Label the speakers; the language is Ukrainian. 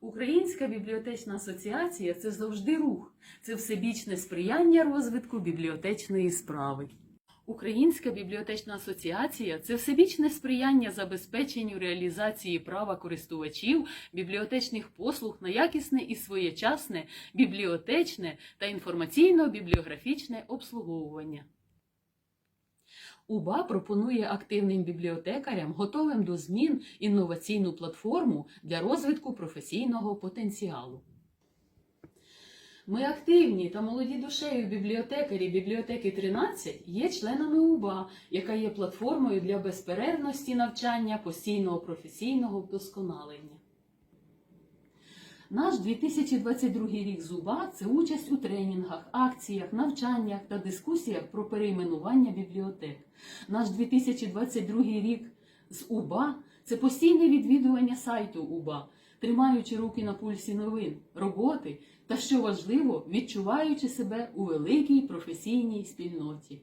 Speaker 1: Українська бібліотечна асоціація це завжди рух, це всебічне сприяння розвитку бібліотечної справи. Українська бібліотечна асоціація це всебічне сприяння забезпеченню реалізації права користувачів бібліотечних послуг на якісне і своєчасне бібліотечне та інформаційно-бібліографічне обслуговування. УБА пропонує активним бібліотекарям, готовим до змін, інноваційну платформу для розвитку професійного потенціалу. Ми активні та молоді душею бібліотекарі бібліотеки 13 є членами УБА, яка є платформою для безперервності навчання постійного професійного вдосконалення. Наш 2022 рік з УБА це участь у тренінгах, акціях, навчаннях та дискусіях про перейменування бібліотек. Наш 2022 рік з УБА це постійне відвідування сайту УБА, тримаючи руки на пульсі новин, роботи та, що важливо, відчуваючи себе у великій професійній спільноті.